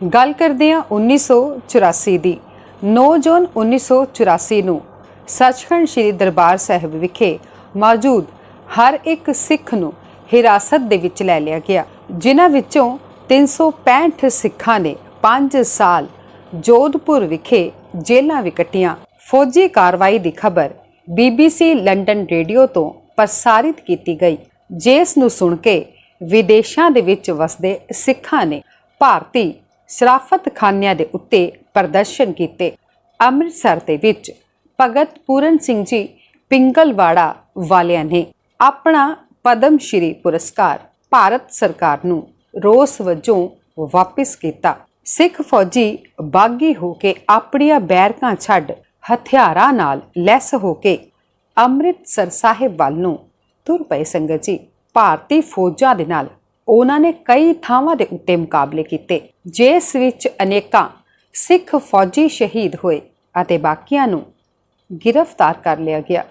ਗੱਲ ਕਰਦੇ ਹਾਂ 1984 ਦੀ। 9 ਜੂਨ 1984 ਨੂੰ ਸੱਚਖੰਡ ਸ੍ਰੀ ਦਰਬਾਰ ਸਾਹਿਬ ਵਿਖੇ ਮੌਜੂਦ ਹਰ ਇੱਕ ਸਿੱਖ ਨੂੰ ਹਿਰਾਸਤ ਦੇ ਵਿੱਚ ਲੈ ਲਿਆ ਗਿਆ, ਜਿਨ੍ਹਾਂ ਵਿੱਚੋਂ 365 ਸਿੱਖਾਂ ਨੇ 5 ਸਾਲ ਜੋਧਪੁਰ ਵਿਖੇ ਜੇਲ੍ਹਾਂ ਵੀ ਕੱਟੀਆਂ ਫੌਜੀ ਕਾਰਵਾਈ ਦੀ ਖਬਰ BBC ਲੰਡਨ ਰੇਡੀਓ ਤੋਂ ਪ੍ਰਸਾਰਿਤ ਕੀਤੀ ਗਈ, ਜਿਸ ਨੂੰ ਸੁਣ ਕੇ ਵਿਦੇਸ਼ਾਂ ਦੇ ਵਿੱਚ ਵਸਦੇ ਸਿੱਖਾਂ ਨੇ ਭਾਰਤੀ ਸ਼ਰਾਫਤਖਾਨਿਆਂ ਦੇ ਉੱਤੇ ਪ੍ਰਦਰਸ਼ਨ ਕੀਤੇ। ਅੰਮ੍ਰਿਤਸਰ ਦੇ ਵਿੱਚ ਭਗਤ ਪੂਰਨ ਸਿੰਘ ਜੀ ਪਿੰਗਲਵਾੜਾ ਵਾਲਿਆਂ ਨੇ ਆਪਣਾ ਪਦਮ ਸ਼੍ਰੀ ਪੁਰਸਕਾਰ ਭਾਰਤ ਸਰਕਾਰ ਨੂੰ ਰੋਸ ਵਜੋਂ ਵਾਪਿਸ ਕੀਤਾ। ਸਿੱਖ ਫੌਜੀ ਬਾਗੀ ਹੋ ਕੇ ਆਪਣੀਆਂ ਬੈਰਕਾਂ ਛੱਡ ਹਥਿਆਰਾਂ ਨਾਲ ਲੈਸ ਹੋ ਕੇ ਅੰਮ੍ਰਿਤਸਰ ਸਾਹਿਬ ਵੱਲ ਨੂੰ ਤੁਰ ਪਏ ਸੰਗਤ ਜੀ। ਭਾਰਤੀ ਫੌਜਾਂ ਦੇ ਨਾਲ ਉਹਨਾਂ ਨੇ ਕਈ ਥਾਵਾਂ ਦੇ ਉੱਤੇ ਮੁਕਾਬਲੇ ਕੀਤੇ, ਜਿਸ ਵਿੱਚ ਅਨੇਕਾਂ ਸਿੱਖ ਫੌਜੀ ਸ਼ਹੀਦ ਹੋਏ ਅਤੇ ਬਾਕੀਆਂ ਨੂੰ ਗ੍ਰਿਫਤਾਰ ਕਰ ਲਿਆ ਗਿਆ।